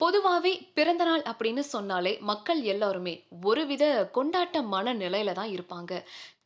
பொதுவாகவே பிறந்தநாள் அப்படின்னு சொன்னாலே மக்கள் எல்லாருமே ஒருவித கொண்டாட்ட மனநிலையில தான் இருப்பாங்க.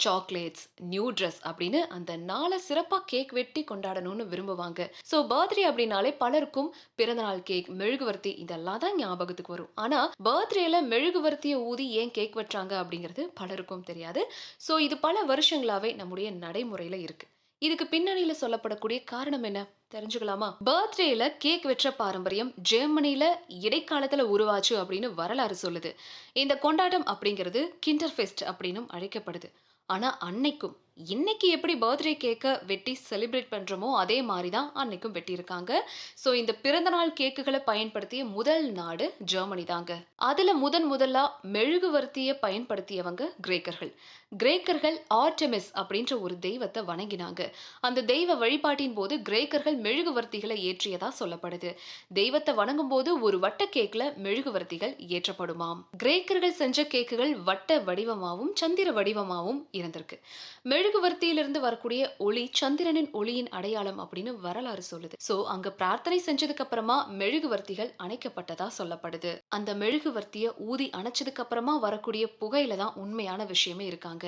சாக்லேட்ஸ், நியூ ட்ரெஸ் அப்படின்னு அந்த நாளை சிறப்பாக கேக் வெட்டி கொண்டாடணும்னு விரும்புவாங்க. ஸோ பர்த்டே அப்படின்னாலே பலருக்கும் பிறந்தநாள் கேக், மெழுகுவர்த்தி இதெல்லாம் தான் ஞாபகத்துக்கு வரும். ஆனால் பர்த்டேல மெழுகுவர்த்தியை ஊதி ஏன் கேக் வெட்டுறாங்க அப்படிங்கிறது பலருக்கும் தெரியாது. ஸோ இது பல வருஷங்களாகவே நம்முடைய நடைமுறையில் இருக்குது இதுக்கு பின்னணியில சொல்லப்படக்கூடிய காரணம் என்ன? தெரிஞ்சுக்கலாமா? பர்த்டேல கேக் வெட்டுற பாரம்பரியம் ஜெர்மனில இடைக்காலத்துல உருவாச்சு அப்படின்னு வரலாறு சொல்லுது. இந்த கொண்டாட்டம் அப்படிங்கிறது கிண்டர்ஃபெஸ்ட் அப்படின்னும் அழைக்கப்படுது. ஆனா அன்னைக்கும் இன்னைக்கு எப்படி பர்த்டே கேக்க வெட்டி செலிப்ரேட் பண்றோமோ, அதே மாதிரி தான் அன்னைக்கும் வெட்டியிருக்காங்க. ஸோ இந்த பிறந்தநாள் கேக்குகளை பயன்படுத்திய முதல் நாடு ஜெர்மனி தாங்க. அதில் முதன் முதலா மெழுகுவர்த்தியை பயன்படுத்தியவங்க கிரேக்கர்கள். கிரேக்கர்கள் ஆர்டெமிஸ் அப்படின்ற ஒரு தெய்வத்தை வணங்கினாங்க. அந்த தெய்வ வழிபாட்டின் போது கிரேக்கர்கள் மெழுகுவர்த்திகளை ஏற்றியதா சொல்லப்படுது. தெய்வத்தை வணங்கும் போது ஒரு வட்ட கேக்ல மெழுகுவர்த்திகள் ஏற்றப்படுமாம். கிரேக்கர்கள் செஞ்ச கேக்குகள் வட்ட வடிவமாகவும் சந்திர வடிவமாகவும் இருந்திருக்கு. மெழுகுவர்த்தியிலிருந்து வரக்கூடிய ஒளி சந்திரனின் ஒளியின் அடையாளம் அப்படின்னு வரலாறு சொல்லுது. சோ அங்க பிரார்த்தனை செஞ்சதுக்கு அப்புறமா மெழுகுவர்த்திகள் அணைக்கப்பட்டதா சொல்லப்படுது. அந்த மெழுகுவர்த்திய ஊதி அணைச்சதுக்கு அப்புறமா வரக்கூடிய புகையில தான் உண்மையான விஷயமே இருக்காங்க.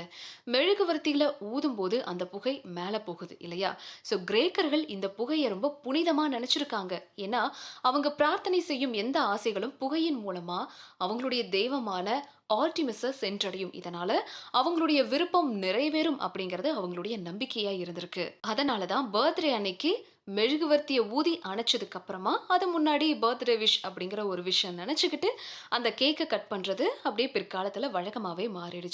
மெழுகுவர்த்தியில ஊதும் போது அந்த புகை மேல போகுது இல்லையா? சோ கிரேக்கர்கள் இந்த புகையை ரொம்ப புனிதமா நினைச்சிருக்காங்க. ஏன்னா அவங்க பிரார்த்தனை செய்யும் எந்த ஆசைகளும் புகையின் மூலமா அவங்களுடைய தெய்வமான ஆர்டிமிஸ சென்றடையும். இதனால அவங்களுடைய விருப்பம் நிறைவேறும் அப்படிங்கிறது அவங்களுடைய நம்பிக்கையா இருந்திருக்கு. அதனாலதான் பர்த்டே அன்னைக்கு மெழுகுவர்த்திய ஊதி அணைச்சதுக்கு அப்புறமா, அது முன்னாடி பர்த்டே விஷ் அப்படிங்கிற ஒரு விஷயம் நினைச்சுக்கிட்டு, அந்த கேக்கை கட் பண்றது அப்படியே பிற்காலத்துல வழக்கமாவே மாறிடுச்சு.